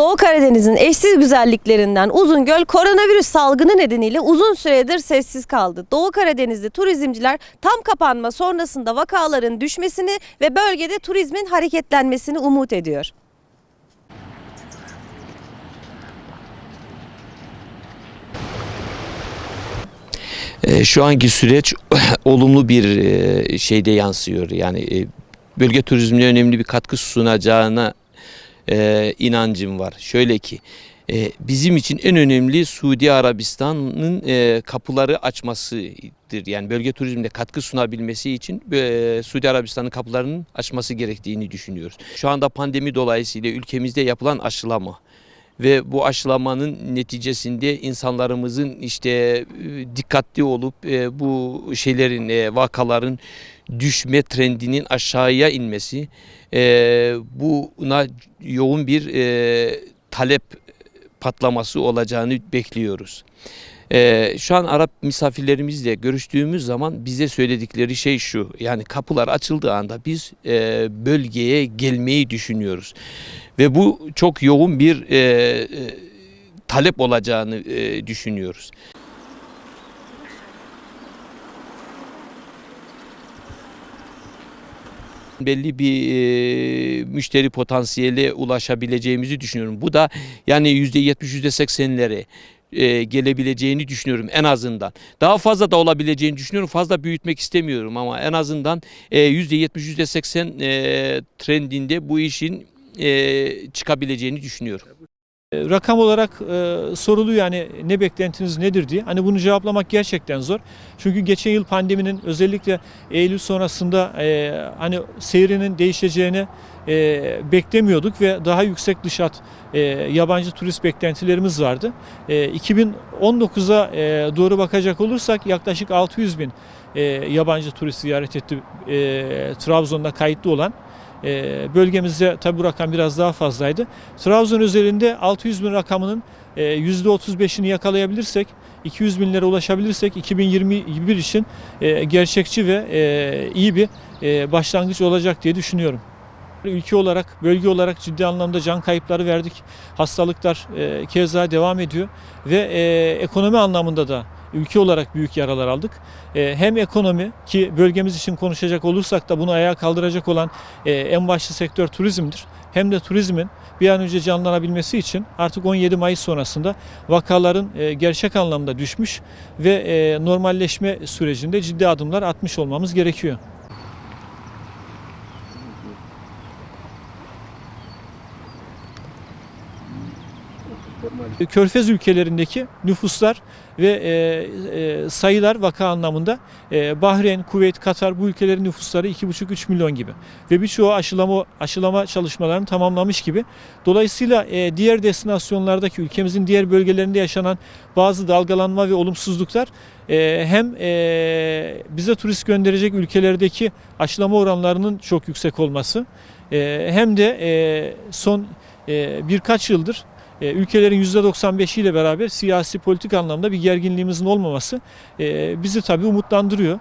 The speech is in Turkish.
Doğu Karadeniz'in eşsiz güzelliklerinden Uzungöl koronavirüs salgını nedeniyle uzun süredir sessiz kaldı. Doğu Karadeniz'de turizmciler tam kapanma sonrasında vakaların düşmesini ve bölgede turizmin hareketlenmesini umut ediyor. E, Şu anki süreç olumlu bir e, şeyde yansıyor. Yani e, bölge turizmine önemli bir katkı sunacağına e, inancım var. Şöyle ki e, bizim için en önemli Suudi Arabistan'ın e, kapıları açmasıdır. Yani bölge turizmine katkı sunabilmesi için e, Suudi Arabistan'ın kapılarının açması gerektiğini düşünüyoruz. Şu anda pandemi dolayısıyla ülkemizde yapılan aşılama ve bu aşılamanın neticesinde insanlarımızın işte e, dikkatli olup e, bu şeylerin e, vakaların düşme trendinin aşağıya inmesi buna yoğun bir talep patlaması olacağını bekliyoruz. E, şu an Arap misafirlerimizle görüştüğümüz zaman bize söyledikleri şey şu. Yani kapılar açıldığı anda biz e, bölgeye gelmeyi düşünüyoruz. Ve bu çok yoğun bir e, e, talep olacağını e, düşünüyoruz. Belli bir e, müşteri potansiyeli ulaşabileceğimizi düşünüyorum. Bu da yani %70 %80'lere e, gelebileceğini düşünüyorum en azından. Daha fazla da olabileceğini düşünüyorum. Fazla büyütmek istemiyorum ama en azından e, %70 %80 e, trendinde bu işin e, çıkabileceğini düşünüyorum. E, Rakam olarak e, soruluyor yani ne beklentiniz nedir diye. Hani bunu cevaplamak gerçekten zor. Çünkü geçen yıl pandeminin özellikle Eylül sonrasında e, hani seyrinin değişeceğini e, beklemiyorduk ve daha yüksek dış hat e, yabancı turist beklentilerimiz vardı. E, 2019'a e, doğru bakacak olursak yaklaşık 600 bin e, yabancı turist ziyaret etti e, Trabzon'da kayıtlı olan. E, bölgemizde tabi bu rakam biraz daha fazlaydı. Trabzon özelinde 600 bin rakamının e, %35'ini yakalayabilirsek, 200 binlere ulaşabilirsek 2021 için e, gerçekçi ve e, iyi bir e, başlangıç olacak diye düşünüyorum. Ülke olarak, bölge olarak ciddi anlamda can kayıpları verdik. Hastalıklar e, keza devam ediyor ve e, ekonomi anlamında da ülke olarak büyük yaralar aldık. E, hem ekonomi ki bölgemiz için konuşacak olursak da bunu ayağa kaldıracak olan e, en başlı sektör turizmdir. Hem de turizmin bir an önce canlanabilmesi için artık 17 Mayıs sonrasında vakaların e, gerçek anlamda düşmüş ve normalleşme sürecinde ciddi adımlar atmış olmamız gerekiyor. Körfez ülkelerindeki nüfuslar ve e, e, sayılar vaka anlamında e, Bahreyn, Kuveyt, Katar bu ülkelerin nüfusları 2,5-3 milyon gibi ve birçoğu aşılama aşılama çalışmalarını tamamlamış gibi. Dolayısıyla e, diğer destinasyonlardaki ülkemizin diğer bölgelerinde yaşanan bazı dalgalanma ve olumsuzluklar e, hem e, bize turist gönderecek ülkelerdeki aşılama oranlarının çok yüksek olması e, hem de e, son e, birkaç yıldır e, ülkelerin %95'i ile beraber siyasi politik anlamda bir gerginliğimizin olmaması e, bizi tabii umutlandırıyor.